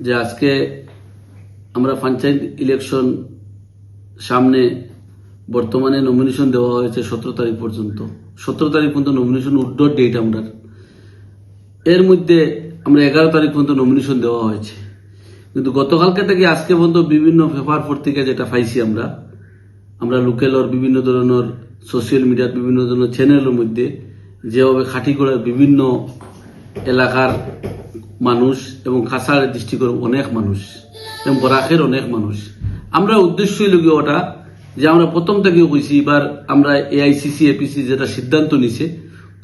যে আজকে আমরা পঞ্চায়েত ইলেকশন সামনে বর্তমানে নমিনেশন দেওয়া হয়েছে সতেরো তারিখ পর্যন্ত। সতেরো তারিখ পর্যন্ত নমিনেশন উড্ডোর ডেট আমরা। এর মধ্যে আমরা এগারো তারিখ পর্যন্ত নমিনেশন দেওয়া হয়েছে। কিন্তু গতকালকে থেকে আজকে পর্যন্ত বিভিন্ন পেপার পত্রিকা যেটা পাইছি আমরা আমরা লোকেলর বিভিন্ন ধরনের সোশ্যাল মিডিয়ার বিভিন্ন ধরনের চ্যানেলের মধ্যে যেভাবে খাটি করে বিভিন্ন এলাকার মানুষ এবং কাছাড় ডিস্ট্রিক্টের অনেক মানুষ এবং বরাকের অনেক মানুষ। আমরা উদ্দেশ্যই লগিয়ে ওটা, যে আমরা প্রথম থেকে কইছি, এবার আমরা এআইসিসি এপিসি যেটা সিদ্ধান্ত নিছে,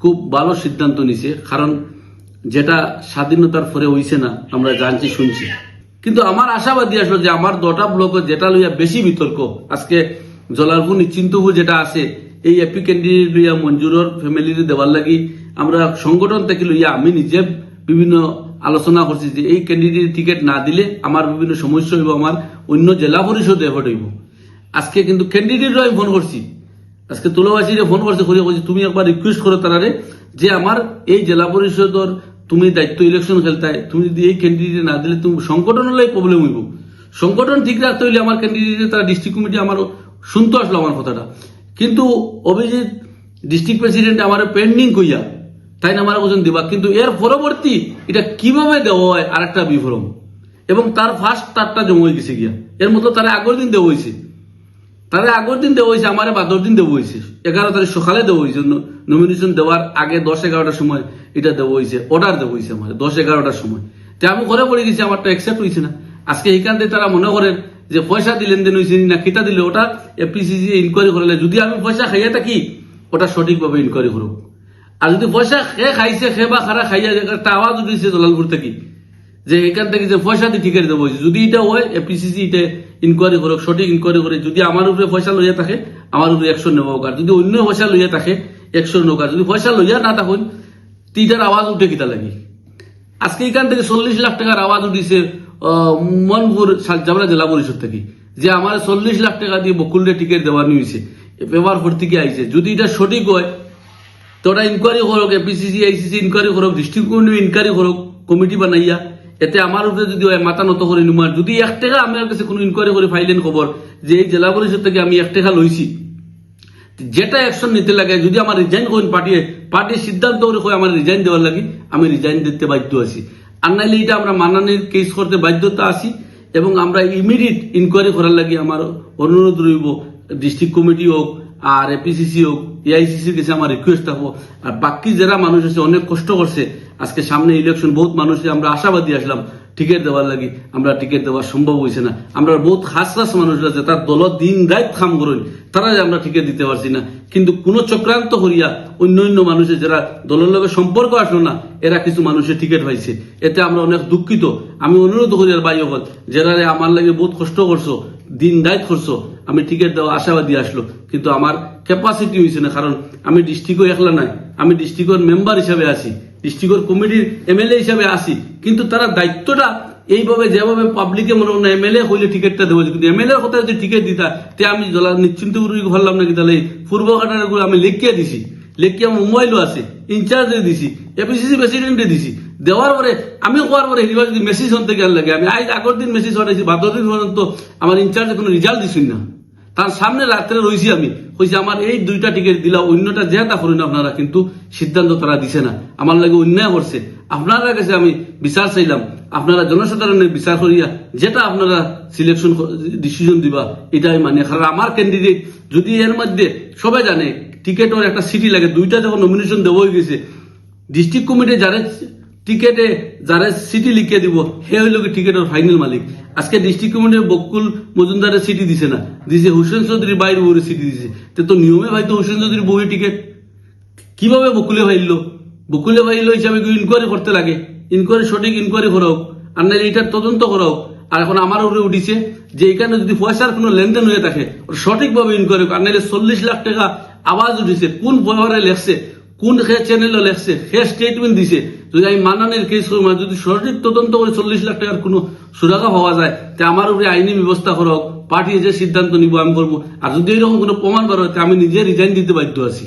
খুব ভালো সিদ্ধান্ত নিছে, কারণ যেটা স্বাধীনতার পরে হইছে না, আমরা জানছি, শুনছি। কিন্তু আমার আশাবাদী আসলো যে আমার দটা ব্লক যেটা লইয়া বেশি বিতর্ক, আজকে জলারপুর নিশ্চিন্তপুর যেটা আছে, এই এপি ক্যান্ডিডেট লইয়া মঞ্জুরর ফ্যামিলির দেওয়ার লাগি আমরা সংগঠন থেকে লইয়া আমি নিজে বিভিন্ন আলোচনা করছি যে এই ক্যান্ডিডেট টিকিট না দিলে আমার বিভিন্ন সমস্যা হইব, আমার অন্য জেলা পরিষদ এফর্ট হইব। আজকে কিন্তু ক্যান্ডিডেটও আমি ফোন করছি। আজকে তুলাবাসীরে ফোন করছে করে বলছি তুমি একবার রিকোয়েস্ট করো তারারে যে আমার এই জেলা পরিষদর তুমি দায়িত্ব ইলেকশন খেলতায়, তুমি যদি এই ক্যান্ডিডেট না দিলে তুমি সংগঠন হলে প্রবলেম হইব। সংগঠন ঠিক রাখতে হইলে আমার ক্যান্ডিডেট তারা ডিস্ট্রিক্ট কমিটি আমার শুনতে আসলো আমার কথাটা। কিন্তু অভিজিৎ ডিস্ট্রিক্ট প্রেসিডেন্ট আমার পেন্ডিং কইয়া তাই না আমার ওজন দিবা? কিন্তু এর পরবর্তী এটা কীভাবে দেওয়া হয়? আর একটা বিভ্রম। এবং তার ফার্স্ট তারটা জমা হয়ে গেছে গিয়া। এর মতো তারা আগের দিন দেওয়া হয়েছে। তাহলে আগের দিন দেওয়া হয়েছে, আমার বাদর দিন দেওয়া হয়েছে। এগারো তারিখ সকালে দেওয়া হয়েছে। নমিনেশন দেওয়ার আগে দশ এগারোটার সময় এটা দেওয়া হয়েছে অর্ডার দেওয়া হয়েছে আমার, দশ এগারোটার সময়। তো আমি ঘরে পড়ে গেছি, আমারটা অ্যাকসেপ্ট হয়েছে না। আজকে এইখান থেকে তারা মনে করেন যে পয়সা দিলেন দেন হয়েছে না কিতা দিলে ওটা এপিসিসি ইনকোয়ারি করলে যদি আমি পয়সা খাইয়া থাকি, ওটা সঠিকভাবে ইনকোয়ারি করুক। আর যদি পয়সা খে খাইছে খে বা খারা খাইয়া একটা আওয়াজ উঠেছে জলালপুর থেকে। যে এখান থেকে যে পয়সা দিয়ে টিকিট দেবো। যদি এটা হয় এপিসিসি এটা ইনকোয়ারি করুক, সঠিক ইনকোয়ারি করে, যদি আমার উপরে পয়সা লইয়া থাকে, আমার উপরে একশো নেব আর যদি অন্য পয়সা লইয়া থাকে, একশো নৌকা যদি পয়সা লইয়া না থাকুন, তিটার আওয়াজ উঠে কিতা লাগে? আজকে এখান থেকে চল্লিশ লাখ টাকার আওয়াজ উঠিছে মনপুর জামরা জেলা পরিষদ থেকে। যে আমার চল্লিশ লাখ টাকা দিয়ে বকুলরে টিকিট দেওয়া নিয়েছে। পেপার ভর্তি থেকে আইছে। যদি এটা সঠিক হয় তো ওটা ইনকোয়ারি করুক এপিসিসি আইসিসি ইনকোয়ারি করুক ডিস্ট্রিক্ট ইনকোয়ারি করুক কমিটি বানাইয়া। এতে আমার উপরে যদি হয়, মাথা নত করে নিমার যদি এক টাকা আমার কাছে কোনো ইনকোয়ারি করে ফাইলেন খবর যে এই জেলা পরিষদ থেকে আমি এক টাকা লইছি যেটা অ্যাকশন নিতে লাগে, যদি আমার রিজাইন করেন পার্টিয়ে পার্টির সিদ্ধান্ত কই আমার রিজাইন দেওয়ার লাগে, আমি রিজাইন দিতে বাধ্য আছি। আর নাইলে এটা আমরা মানানির কেস করতে বাধ্যতা আছি এবং আমরা ইমিডিয়েট ইনকোয়ারি করার লাগে আমার অনুরোধ রইব ডিস্ট্রিক্ট কমিটি হোক আর এপিসিসি হোক এআইসিসির কাছে আমার রিকোয়েস্ট থাকব আর বাকি যারা মানুষ আছে, অনেক কষ্ট করছে। আজকে সামনে ইলেকশন বহুত মানুষ, আমরা আশাবাদী আসলাম। টিকিট দেওয়ার লাগি, আমরা টিকিট দেওয়া সম্ভব হয়েছে না। আমরা বহুত খাস খাস মানুষ আছে, তার দল দিন রাত খাম করুন। তারা যে আমরা টিকিট দিতে পারছি না। কিন্তু কোন চক্রান্ত করিয়া অন্য অন্য মানুষের যারা দলের লগে সম্পর্ক আসলো না, এরা কিছু মানুষের টিকিট পাইছে। এতে আমরা অনেক দুঃখিত। আমি অনুরোধ করি আর হল যারা আমার লাগে বহুত কষ্ট করছ, দিন রাত করছ আমি টিকিট দেওয়া আশাবাদী আসলো, কিন্তু আমার ক্যাপাসিটি হয়েছে না, কারণ আমি ডিস্ট্রিক্টও একলা নাই, আমি ডিস্ট্রিক্টের মেম্বার হিসাবে আছি ডিস্ট্রিক্টের কমিটির এমএলএ হিসাবে আছি, কিন্তু তারা দায়িত্বটা এইভাবে যেভাবে পাবলিকে মনে হয় এমএলএ হইলে টিকিটটা দেবো, কিন্তু এমএলএ কথা যদি টিকিট দিতা, তে আমি জলা নিশ্চিন্ত ভাবলাম নাকি, তাহলে পূর্ব ঘটনাগুলো আমি লেখিয়া দিছি, লেখিয়া মোবাইলও আছে ইনচার্জে দিছি এপিসিসি প্রেসিডেন্টে দিছি, দেওয়ার পরে, আমি কোয়ার পরে হিরিবা যদি মেসেজ হতে গেল লাগে, আমি আজ আগের দিন মেসেজ হটাইছি ভাদ্র দিন পর্যন্ত আমার ইনচার্জে কোনো রেজাল্ট দিছি না। তার সামনে রাত্রে রয়েছি আমি। কইছি, আমার এই দুইটা টিকিট দিলা, অন্যটা যেটা করেন আপনারা, কিন্তু সিদ্ধান্ত তারা দিছে না। আমার লাগে অন্যায় করছে। আপনারা কাছে আমি বিচার চাইলাম। আপনারা জনসাধারণের বিচার করিয়া যেটা আপনারা সিলেকশন ডিসিশন দিবা এটা আমি মানি। কারণ আমার ক্যান্ডিডেট যদি এর মধ্যে সবাই জানে, টিকেটের একটা সিটি লাগে, দুইটা যখন নমিনেশন দেওয়া হয়ে গেছে ডিস্ট্রিক্ট কমিটি যারা টিকেটে যারা সিটি লিখে দিব সে হইল কি টিকেটের ফাইনাল মালিক। আজকে ডিস্ট্রিক্ট কমিটির বকুল মজুমদারের সিটি দিছে না। দিছে হুসেন চৌধুরী বাইর বউরের সিটি দিছে। তে নিয়মে ভাই তো হুসেন চৌধুরী বউয়ের টিকেট। কীভাবে বকুলে ভাইল বকুলে ভাইল হিসাবে ইনকোয়ারি করতে লাগে। ইনকোয়ারি সঠিক ইনকোয়ারি করা হোক আর নাহলে এটার তদন্ত করা হোক আর এখন আমার উপরে উঠিছে যে এখানে যদি পয়সার কোনো লেনদেন হয়ে থাকে সঠিকভাবে ইনকোয়ারি আর নাহলে চল্লিশ লাখ টাকা আওয়াজ উঠিছে, কোন ব্যবহারে লেখছে? কোন সে চ্যানেলে লেখছে? সে স্টেটমেন্ট দিছে। যদি আমি মানানের কেস করি মানে যদি সঠিক তদন্ত করে চল্লিশ লাখ টাকার কোনো সুরাগা পাওয়া যায়, তে আমার উপরে আইনি ব্যবস্থা করা। হোক পার্টি যে সিদ্ধান্ত নিব, আমি করব। আর যদি এরকম কোনো প্রমাণ বার হয় আমি নিজে রিজাইন দিতে বাধ্য আছি।